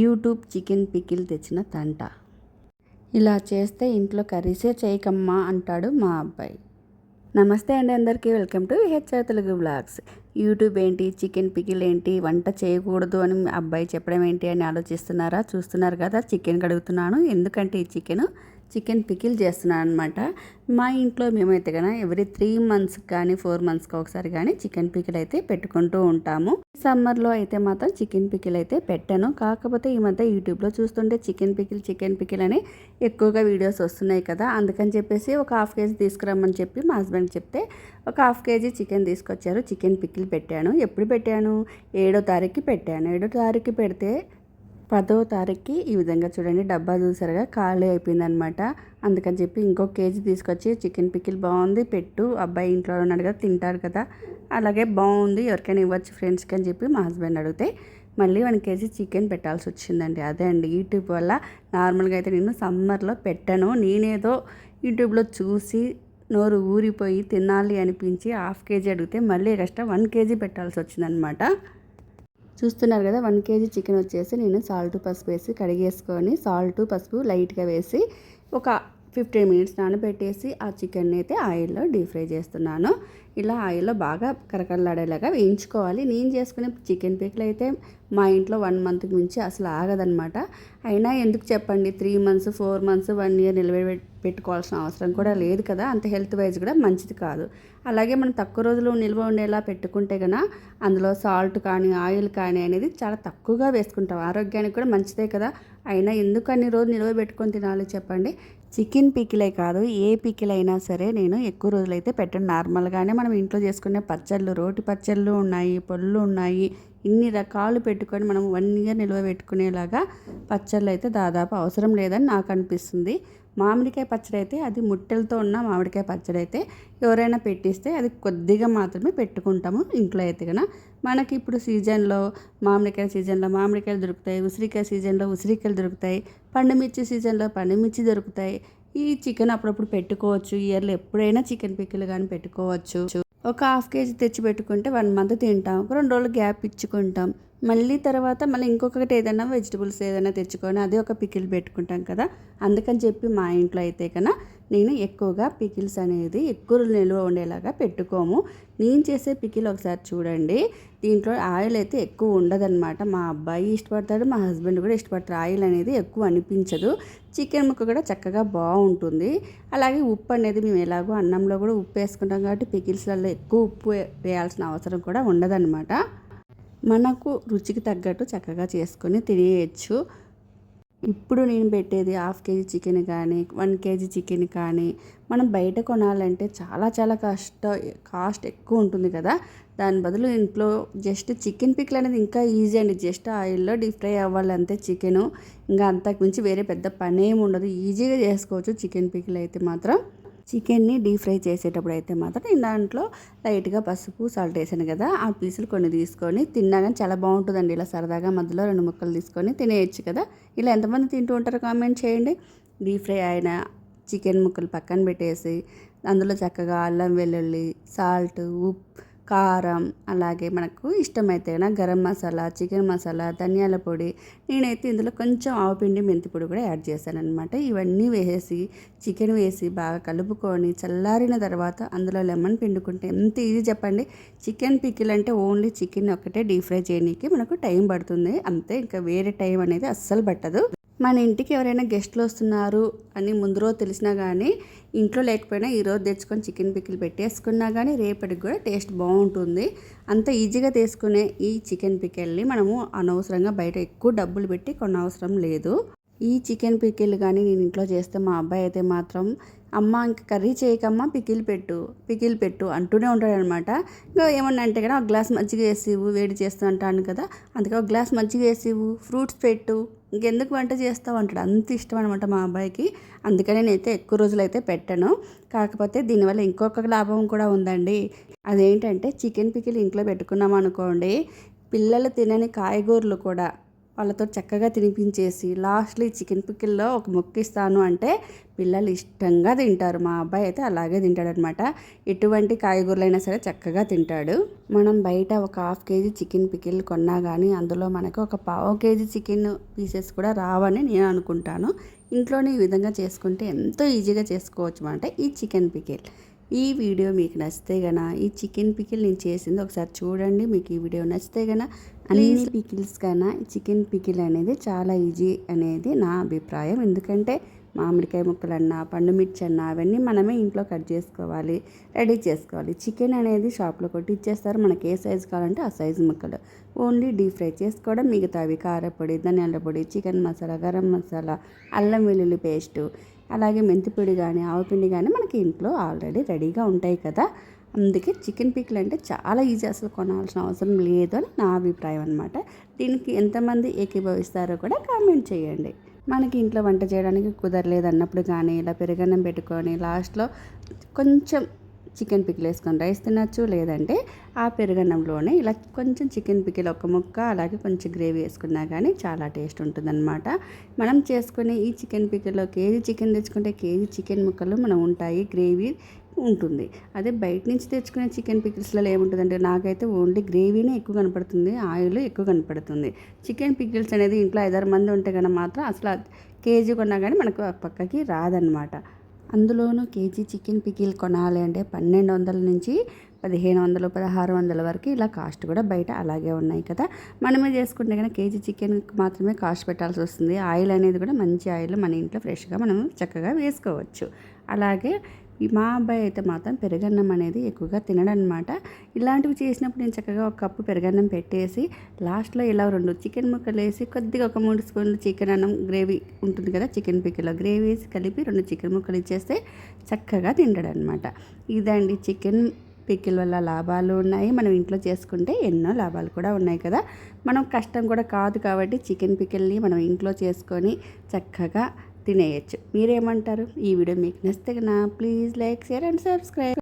YouTube chicken pickle తెచ్చిన తంట. ఇలా చేస్తే ఇంట్లో కర్రీసే చేయకమ్మా అంటాడు మా అబ్బాయి. నమస్తే అండి అందరికీ welcome to HR Telugu blogs YouTube ఏంటి చికెన్ పికిల్ ఏంటి వంట చేయకూడదు అని అబ్బాయి చెప్పడం ఏంటి అని ఆలోచిస్తున్నారా? చూస్తున్నారు కదా చికెన్ కడుగుతున్నాను. ఎందుకంటే ఈ చికెన్ చికెన్ పికిల్ చేస్తున్నాను అనమాట మా ఇంట్లో మేమైతే కన్నా ఎవ్రీ త్రీ మంత్స్ కానీ ఫోర్ మంత్స్కి ఒకసారి కానీ చికెన్ పికిల్ అయితే పెట్టుకుంటూ ఉంటాము. సమ్మర్లో అయితే మాత్రం చికెన్ పికిల్ అయితే పెట్టాను. కాకపోతే ఈ మధ్య యూట్యూబ్లో చూస్తుంటే చికెన్ పికిల్ చికెన్ పికిల్ అని ఎక్కువగా వీడియోస్ వస్తున్నాయి కదా. అందుకని చెప్పేసి ఒక హాఫ్ కేజీ తీసుకురమ్మని చెప్పి మా హస్బెండ్ చెప్తే ఒక హాఫ్ కేజీ చికెన్ తీసుకొచ్చారు. చికెన్ పికిల్ పెట్టాను. ఎప్పుడు పెట్టాను? ఏడో తారీఖుకి పెట్టాను. ఏడో తారీఖుకి పెడితే పదో తారీఖుకి ఈ విధంగా చూడండి డబ్బా చూసారుగా ఖాళీ అయిపోయిందనమాట. అందుకని చెప్పి ఇంకో కేజీ తీసుకొచ్చి చికెన్ పికిల్ బాగుంది పెట్టు అబ్బాయి ఇంట్లో ఉన్నాడు కదా తింటారు కదా. అలాగే బాగుంది ఎవరికైనా ఇవ్వచ్చు ఫ్రెండ్స్కి అని చెప్పి మా హస్బెండ్ అడిగితే మళ్ళీ వన్ కేజీ చికెన్ పెట్టాల్సి వచ్చిందండి. అదే అండి యూట్యూబ్ వల్ల నార్మల్గా అయితే నేను సమ్మర్లో పెట్టాను. నేనేదో యూట్యూబ్లో చూసి నోరు ఊరిపోయి తినాలి అనిపించి హాఫ్ కేజీ అడిగితే మళ్ళీ ఎక్స్ట్రా వన్ కేజీ పెట్టాల్సి వచ్చిందనమాట. చూస్తున్నారు కదా వన్ కేజీ చికెన్ వచ్చేసి నేను సాల్ట్ పసుపు వేసి కడిగేసుకొని సాల్ట్ పసుపు లైట్గా వేసి ఒక ఫిఫ్టీన్ మినిట్స్ నానబెట్టేసి ఆ చికెన్ అయితే ఆయిల్లో డీప్ ఫ్రై చేస్తున్నాను. ఇలా ఆయిల్లో బాగా కరకరలాడేలాగా వేయించుకోవాలి. నేను చేసుకునే చికెన్ పీకలు అయితే మా ఇంట్లో వన్ మంత్కి మించి అసలు ఆగదనమాట అయినా ఎందుకు చెప్పండి? Three months four months one year నిలబె పెట్టుకోవాల్సిన అవసరం కూడా లేదు కదా. అంత హెల్త్ వైజ్ కూడా మంచిది కాదు. అలాగే మనం తక్కువ రోజులు నిల్వ ఉండేలా పెట్టుకుంటే కనుక అందులో సాల్ట్ కానీ ఆయిల్ కానీ అనేది చాలా తక్కువగా వేసుకుంటాం. ఆరోగ్యానికి కూడా మంచిదే కదా. అయినా ఎందుకు అన్ని రోజులు నిల్వ పెట్టుకొని తినాలి చెప్పండి? చికెన్ పికిలే కాదు ఏ పికిలైనా సరే నేను ఎక్కువ రోజులైతే పెట్టను. నార్మల్గానే మనం ఇంట్లో చేసుకునే పచ్చళ్ళు రోటి పచ్చళ్ళు ఉన్నాయి పళ్ళు ఉన్నాయి ఇన్ని రకాలు పెట్టుకొని మనం వన్ ఇయర్ నిల్వ పెట్టుకునేలాగా పచ్చళ్ళు అయితే దాదాపు అవసరం లేదని నాకు అనిపిస్తుంది. మామిడికాయ పచ్చడి అయితే అది ముట్టెలతో ఉన్న మామిడికాయ పచ్చడి అయితే ఎవరైనా పెట్టిస్తే అది కొద్దిగా మాత్రమే పెట్టుకుంటాము ఇంట్లో అయితే కనుక మనకి ఇప్పుడు సీజన్లో మామిడికాయ సీజన్లో మామిడికాయలు దొరుకుతాయి ఉసిరికాయ సీజన్లో ఉసిరికాయలు దొరుకుతాయి పండుమిర్చి సీజన్లో పండుమిర్చి దొరుకుతాయి. ఈ చికెన్ అప్పుడప్పుడు పెట్టుకోవచ్చు ఇయర్లో ఎప్పుడైనా చికెన్ పిక్కలు కానీ పెట్టుకోవచ్చు. ఒక హాఫ్ కేజీ తెచ్చి పెట్టుకుంటే వన్ మంత్ తింటాం. ఒక రెండు రోజులు గ్యాప్ ఇచ్చుకుంటాం. మళ్ళీ తర్వాత మళ్ళీ ఇంకొకటి ఏదైనా వెజిటబుల్స్ ఏదైనా తెచ్చుకొని అదే ఒక పికిల్ పెట్టుకుంటాం కదా. అందుకని చెప్పి మా ఇంట్లో అయితే కన్నా నేను ఎక్కువగా పికిల్స్ అనేది ఎక్కువ నిల్వ ఉండేలాగా పెట్టుకోము. నేను చేసే పికిల్ ఒకసారి చూడండి. దీంట్లో ఆయిల్ అయితే ఎక్కువ ఉండదన్నమాట. మా అబ్బాయి ఇష్టపడతాడు మా హస్బెండ్ కూడా ఇష్టపడతారు. ఆయిల్ అనేది ఎక్కువ అనిపించదు. చికెన్ ముక్క కూడా చక్కగా బాగుంటుంది. అలాగే ఉప్పు అనేది మేము ఎలాగో అన్నంలో కూడా ఉప్పు వేసుకుంటాం కాబట్టి పికిల్స్లలో ఎక్కువ ఉప్పు వేయాల్సిన అవసరం కూడా ఉండదన్నమాట. మనకు రుచికి తగ్గట్టు చక్కగా చేసుకొని తినేయచ్చు. ఇప్పుడు నేను పెట్టేది హాఫ్ కేజీ చికెన్ కానీ వన్ కేజీ చికెన్ కానీ మనం బయట కొనాలంటే చాలా చాలా కష్ట కాస్ట్ ఎక్కువ ఉంటుంది కదా. దాని బదులు ఇంట్లో జస్ట్ చికెన్ పిక్లు అనేది ఇంకా ఈజీ అండి. జస్ట్ ఆయిల్లో డీప్ ఫ్రై అవ్వాలి అంతే చికెను. ఇంకా అంతకు మించి వేరే పెద్ద పని ఏమి ఉండదు. ఈజీగా చేసుకోవచ్చు చికెన్ పిక్లు అయితే మాత్రం. చికెన్ని డీప్ ఫ్రై చేసేటప్పుడు అయితే మాత్రం దాంట్లో లైట్గా పసుపు సాల్ట్ వేసాను కదా ఆ పీసులు కొన్ని తీసుకొని తిన్నా కానీ చాలా బాగుంటుందండి. ఇలా సరదాగా మధ్యలో రెండు ముక్కలు తీసుకొని తినేయచ్చు కదా. ఇలా ఎంతమంది తింటూ ఉంటారో కామెంట్ చేయండి. డీప్ ఫ్రై అయిన చికెన్ ముక్కలు పక్కన పెట్టేసి అందులో చక్కగా అల్లం వెల్లుల్లి సాల్ట్ ఉప్పు కారం అలాగే మనకు ఇష్టమైతే గరం మసాలా చికెన్ మసాలా ధనియాల పొడి నేనైతే ఇందులో కొంచెం ఆవుపిండి మెంతి పొడి కూడా యాడ్ చేశానమాట ఇవన్నీ వేసేసి చికెన్ వేసి బాగా కలుపుకొని చల్లారిన తర్వాత అందులో లెమన్ పిండుకుంటే ఎంత ఈజీ చెప్పండి. చికెన్ పికిల్ అంటే ఓన్లీ చికెన్ ఒక్కటే డీప్ ఫ్రై చేయడానికి మనకు టైం పడుతుంది. అంతే ఇంకా వేరే టైం అనేది అస్సలు పట్టదు. మన ఇంటికి ఎవరైనా గెస్ట్లు వస్తున్నారు అని ముందు రోజు తెలిసినా కానీ ఇంట్లో లేకపోయినా ఈరోజు తెచ్చుకొని చికెన్ పికిల్ పెట్టేసుకున్నా కానీ రేపటికి కూడా టేస్ట్ బాగుంటుంది. అంత ఈజీగా తీసుకునే ఈ చికెన్ పికిల్ని మనము అనవసరంగా బయట ఎక్కువ డబ్బులు పెట్టి కొనవసరం లేదు. ఈ చికెన్ పికిల్ కానీ నేను ఇంట్లో చేస్తే మా అబ్బాయి అయితే మాత్రం అమ్మ ఇంక కర్రీ చేయకమ్మా పికిల్ పెట్టు పికిల్ పెట్టు అంటూనే ఉంటాడు అనమాట ఇంకా ఏమన్నా అంటే కదా ఒక గ్లాస్ మజ్జిగ వేసివు వేడి చేస్తూ అంటాను కదా అందుకే ఒక గ్లాస్ మజ్జిగ వేసివు ఫ్రూట్స్ పెట్టు. ఇంకెందుకు వంట చేస్తావు అంటాడు. అంత ఇష్టం అనమాట మా అబ్బాయికి. అందుకని నేనైతే ఎక్కువ రోజులు అయితే పెట్టాను. కాకపోతే దీనివల్ల ఇంకొక లాభం కూడా ఉందండి. అదేంటంటే చికెన్ పికిల్ ఇంట్లో పెట్టుకున్నాం అనుకోండి పిల్లలు తినని కాయగూరలు కూడా వాళ్ళతో చక్కగా తినిపించేసి లాస్ట్లో ఈ చికెన్ పిక్కిల్లో ఒక ముక్క ఇస్తాను అంటే పిల్లలు ఇష్టంగా తింటారు. మా అబ్బాయి అయితే అలాగే తింటాడనమాట. ఎటువంటి కాయగూరలైనా సరే చక్కగా తింటాడు. మనం బయట ఒక హాఫ్ కేజీ చికెన్ పికిల్ కొన్నా కానీ అందులో మనకు ఒక పావు కేజీ చికెన్ పీసెస్ కూడా రావని నేను అనుకుంటాను. ఇంట్లోనే ఈ విధంగా చేసుకుంటే ఎంతో ఈజీగా చేసుకోవచ్చు అంటే ఈ చికెన్ పికిల్ ఈ వీడియో మీకు నచ్చితే గన ఈ చికెన్ పికిల్ నేను చేసింది ఒకసారి చూడండి మీకు ఈ వీడియో నచ్చితే గన అన్ని పికిల్స్ కన్నా చికెన్ పికిల్ అనేది చాలా ఈజీ అనేది నా అభిప్రాయం. ఎందుకంటే మామిడికాయ ముక్కలన్నా పండు మిర్చి అన్నా అవన్నీ మనమే ఇంట్లో కట్ చేసుకోవాలి రెడీ చేసుకోవాలి. చికెన్ అనేది షాప్లో కొట్టి ఇచ్చేస్తారు మనకి ఏ సైజు కావాలంటే ఆ సైజు ముక్కలు. ఓన్లీ డీప్ ఫ్రై చేసుకోవడం మిగతావి కారపొడి ధనియాల పొడి చికెన్ మసాలా గరం మసాలా అల్లం వెల్లుల్లి పేస్టు అలాగే మెంతిపొడి కానీ ఆవపిండి కానీ మనకి ఇంట్లో ఆల్రెడీ రెడీగా ఉంటాయి కదా. అందుకే చికెన్ పిక్లు అంటే చాలా ఈజీ అసలు కొనాల్సిన అవసరం లేదు అని నా అభిప్రాయం అనమాట దీనికి ఎంతమంది ఏకీభవిస్తారో కూడా కామెంట్ చేయండి. మనకి ఇంట్లో వంట చేయడానికి కుదరలేదు అన్నప్పుడు కానీ ఇలా పెరుగన్నం పెట్టుకొని లాస్ట్లో కొంచెం చికెన్ పికిల్ వేసుకొని రైస్ తినచ్చు లేదంటే ఆ పెరుగన్నంలోనే ఇలా కొంచెం చికెన్ పికిల్ ఒక ముక్క అలాగే కొంచెం గ్రేవీ వేసుకున్నా కానీ చాలా టేస్ట్ ఉంటుందన్నమాట. మనం చేసుకునే ఈ చికెన్ పికిల్లో కేజీ చికెన్ తెచ్చుకుంటే కేజీ చికెన్ ముక్కలు మనం ఉంటాయి గ్రేవీ ఉంటుంది. అదే బయట నుంచి తెచ్చుకునే చికెన్ పికిల్స్లలో ఏముంటుందంటే నాకైతే ఓన్లీ గ్రేవీనే ఎక్కువ కనపడుతుంది ఆయిల్ ఎక్కువ కనపడుతుంది. చికెన్ పికిల్స్ అనేది ఇంట్లో ఐదారు మంది ఉంటే కనుక మాత్రం అసలు కేజీ కొన్నా కానీ మనకు పక్కకి రాదనమాట అందులోనూ కేజీ చికెన్ పికిల్ కొనాలి అంటే పన్నెండు వందల నుంచి పదిహేను వందలు పదహారు వందల వరకు ఇలా కాస్ట్ కూడా బయట అలాగే ఉన్నాయి కదా. మనమే చేసుకుంటే కనుక కేజీ చికెన్ మాత్రమే కాస్ట్ పెట్టాల్సి వస్తుంది. ఆయిల్ అనేది కూడా మంచి ఆయిల్ మన ఇంట్లో ఫ్రెష్గా మనం చక్కగా వేసుకోవచ్చు. అలాగే మా అబ్బాయి అయితే మాత్రం పెరుగన్నం అనేది ఎక్కువగా తినడనమాట. ఇలాంటివి చేసినప్పుడు నేను చక్కగా ఒక కప్పు పెరుగన్నం పెట్టేసి లాస్ట్లో ఇలా రెండు చికెన్ ముక్కలు వేసి కొద్దిగా ఒక మూడు స్పూన్లు చికెన్ అన్నం గ్రేవీ ఉంటుంది కదా చికెన్ పిక్కలో గ్రేవీ వేసి కలిపి రెండు చికెన్ ముక్కలు ఇచ్చేస్తే చక్కగా తింటాడనమాట. ఇదండి చికెన్ పిక్కిల వల్ల లాభాలు ఉన్నాయి. మనం ఇంట్లో చేసుకుంటే ఎన్నో లాభాలు కూడా ఉన్నాయి కదా. మనం కష్టం కూడా కాదు కాబట్టి చికెన్ పిక్కిల్ని మనం ఇంట్లో చేసుకొని చక్కగా తినేయచ్చు. మీరేమంటారు? ఈ వీడియో మీకు నచ్చితే please like share and subscribe.